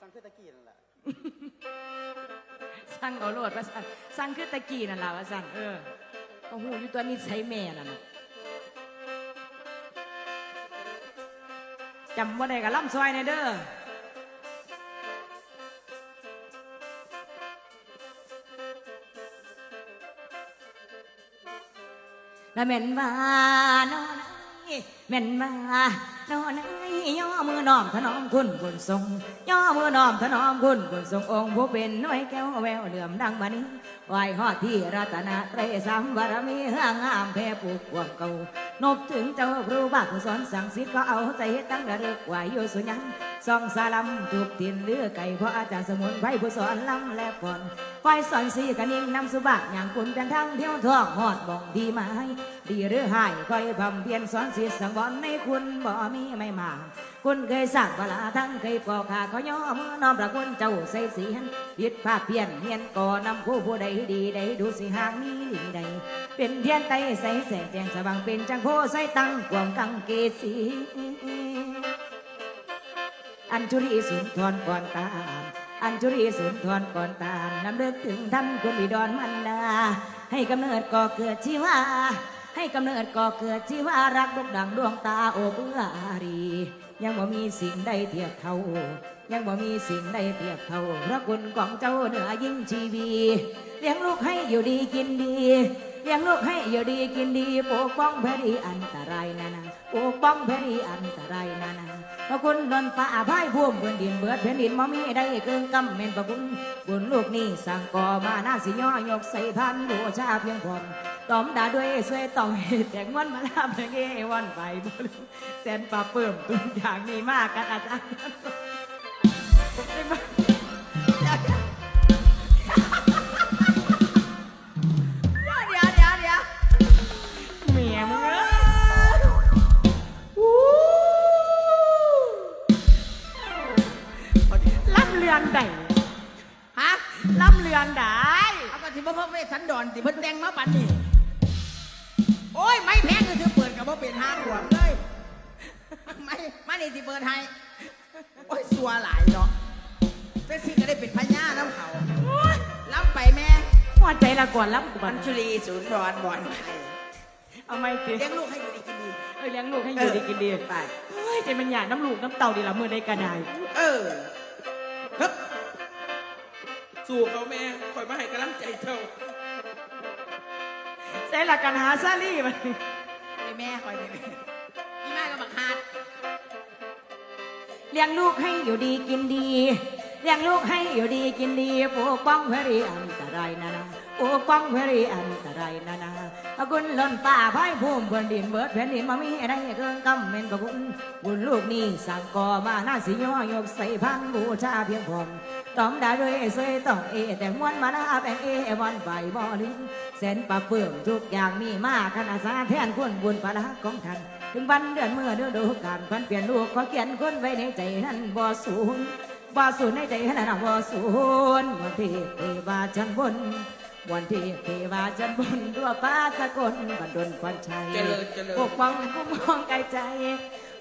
สั่งคือตะกี้นั่นแหละสั่งเอาโลดว่าสั่งสั่งคือตะกี้นั่นล่ะว่าสั่งเออก็หูอยู่ตัวนี้ใช้แม่นั่นน่ะจำว่าได้กับล่ำซอยในเด้อและแม่นว่านอนไอ้แม่นว่า นอนไอ้ย่อมือน้อมถนอมคุณบุญทรงย่อมือน้อมถนอมคุณบุญทรงองค์ผู้เป็นน้อยแก้วแววเหลื่อมดังบันนี้ไหวหอดที่รัตนเตรสามบารมีเฮืองงามแพ่ปลูกกวงเก่า นบถึงเจ้าครูบาผู้สอนสั่งสิทธิ์ก็เอาใจเฮ็ดตั้งระลึกไหวอยู่สุญญังซองสาลัมถูกทินเลือไก่เพราะอาจารย์สมุนไพรผู้สอนลำและก่อนคอยสอนสีกันนิ่งนำสุบะอย่างคุณเป็นทั้งเที่ยวทองหอดบ่องดีไม้ดีหรือหายคอยพำเพียรสอนสิสังวรในคุณบ่มีไม่มา คุณเคยสร้างเวลาทั้งเคยปอกขาเขาย่อมือน้อมพระคุณเจ้าใส่สียนผิดภาพเพียนเฮียนก่อนำผู้ผู้ใดดีใดดูสิหางมีดีใด เป็นเทียนไตใส่แสงแจงสว่างเป็นจังโพใส่ตั้งกวงกังเกสีอัญชุรีสุนทรก่อนตามอัญชุรีสุนทรก่อนตามนำเลิกถึงท่านคุณบิดรมันดาให้กำเนิดก่อเกิดชีวาให้กำเนิดก่อเกิดชีวารักดกดังดวงตาโอเบื่ออารี ยังบ่มีสิ่งใดเทียบเท่า ยังบ่มีสิ่งใดเทียบเท่าพระคุณของเจ้าเหนือยิ่งชีวีเลี้ยงลูกให้อยู่ดีกินดีเลี้ยงลูกให้อยู่ดีกินดีปกป้องแผ่นดินอันตรายนานาปกป้องแผ่นดินอันตรายนานาพระคุณดนป่าพายพุ่มบนดินเบิดแผ่นดินมมีได้เกินกำเมนพระคุณบุญลูกนี่สั่งก่อมาหน้าสิย่อยกใส่พันบูชาเพียงพร ต้อมดาด้วยเอช่วยตองเอแต่งวนมาลาบเอเอวันไปบนแสนปลาเปิ่มตัวอย่างนี้มากกันอาจารย์ใดฮะล่ำเรือนได้เอาก็ที่พ่อพ่อแม่สันดอนที่เพิ่นแตงมาปันนี่ คือเปิดกับบ่เป็นห้าขวบเลยไม่มานี่สิเปิดให้โอ้ยสัวหลายเนาะเจ๊สิก็ได้เป็นพญาน้ำเขาล้ำไปแม่หัวใจละก่อนล่ำกูบับันญชุลีศูนย์ดอนบ่อนไข่เอาไม่ติเลี้ยงลูกให้อยู่ดีกินดีเออเลี้ยงลูกให้อยู่ดีกินดีไปเฮ้ยใจมันหยาดน้ำลูกน้ำเต่าดีละมือได้กระไดเออฮึบสู่เขาแม่คอยมาให้กำลังใจเจ้าใส่หลักการหาซาลี่มันไป แม่คอยไปแม่พี่แม่ก็บักฮาดเลี้ยงลูกให้อยู่ดีกินดี เลี้ยงลูกให้อยู่ดีกินดีปกป้องเพื่อดีอันตรายนะ นาปกป้องเพื่อดีอันตรายนานาพระคุณล้นป่าพายภูมิบนดินเบิดแผ่นดินมามีอะไรเกินกำเมนพระคุณบุญลูกนี่สั่งก่อมาหน้าสิย่อยกใส่พันบูชาเพียงพรต้อมได้ด้วยสวยต้องเอ แต่ม้วนมาหน้าแปงเอวันใบบ่ลืมแสนปะเปื่อมทุกอย่างมีมากขนาดสาแทนคุณบุญพระของท่านถึงวันเดือนเมื่อเดือนดูการพันเปลี่ยนลูกขอเขียนคนไว้ในใจนั้นบ่สูญบ่สูญในใจนั้นบ่สูญวันที่เทวาจันบน วันที่เทวาจันบนดัวฟ้าสกลบันดลควันชัยเจริญเจริญ ปกป้องคุ้มครองกายใจ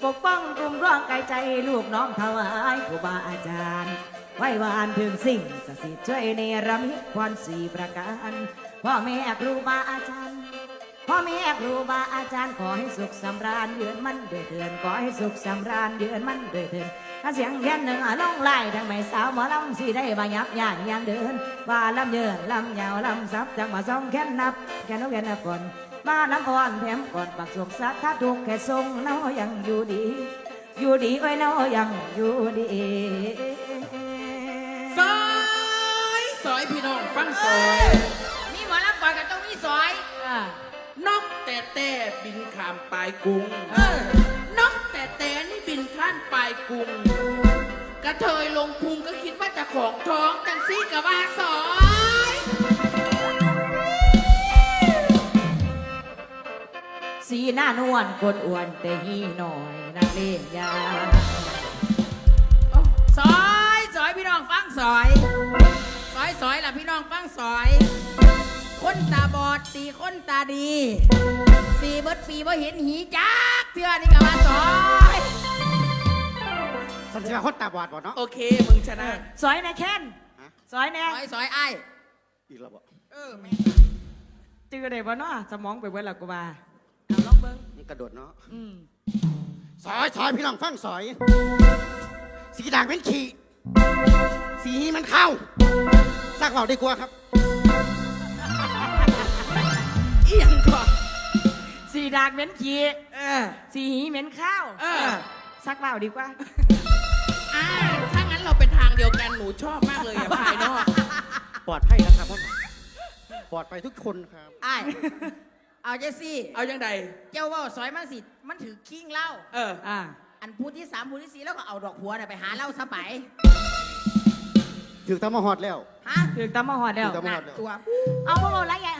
ปกป้องคุ้มครองกายใจ ลูกน้องถวายครูบาอาจารย์ไว้วานถึงสิ่งศักดิ์สิทธิ์ช่วยเนรมิตพรสี่ประการพ่อแม่ครูบาอาจารย์พ่อแม่ครูบาอาจารย์ขอให้สุขสำราญเยือนมันด้วยเถินขอให้สุขสำราญเยือนมันด้วยเถิน ถ้าเสียงเพี้ยนหนึ่งอะลงไล่ทั้งไม่สาวหมอลำสีได้บายับย่างย่างเดินว่าลำเยินลำยาวลำซับจังมาซ่องแค่นนับแค่นกแค่นนับก่อนมาน้ำอ่อนแถมก่อนปักสุกสักถ้าถูกแค่ทรงเนายังอยู่ดี อยู่ดีไว้เนายังอยู่ดีซอยซอยพี่น้องฟังซอยมีหมอลำก่อนกับต้องมีซอยอ่านกแต่แต่บินข้ามปลายกรุงเออนกแต่แต่ นี่บินข้ามปลายกรุง กระเทยลงพุงก็คิดว่าจะของท้องจังซี่กับว่าซอยสีหน้านวลคนอ้วนแต่หีหน่อยนักเลงยาซอยซอยพี่น้องฟังซอยซอยซอยล่ะพี่น้องฟังซอยคนตาบอดสีคนตาดี สีเบิดปีบ่เห็นหีจักเทื่อนี่ก็ว่าซอย ซสันสิว่าคนตาบอดบ่เนาะโอเค มึงชนะซอยแน่แค้นฮะซอยแน่ซอยซอยไอ้ายอีกแล้วบ่เออแม่จื้อได้บ่เนาะสมองไปเบิดและกูว่าเอาลองเบิ่งมันกระโดดเนาะอืมสอยสอยพี่น้องฟังสอย สีด่างเป็นขี่สีนี้มันเข้าสักเบาได้กลัวครับ เอียงก่อนสีดากเหม็นขี้เออ สีหีเหม็นข้าวเออ ซักเปล่าดีกว่า นหนูชอบมากเลยอะภายนอกปลอดภัยนะครับพ่อหมอปลอดภัยทุกคนครับ ไอ้ายเอาเจสซี่เอายังไงเจ้าเว่าซอยมันสิ มันถือคิงเหล้าเออ อ่า อันพูดที่สามพูดที่สี่แล้วก็เอาดอกหัวน่ะไปหาเหล้าซะไปถือตามมาหอดแล้ว ฮะ ถึงตามมาหอดแล้วถึงตามมาหอดแล้ว ตัว เอาพวกเราไรใหญ่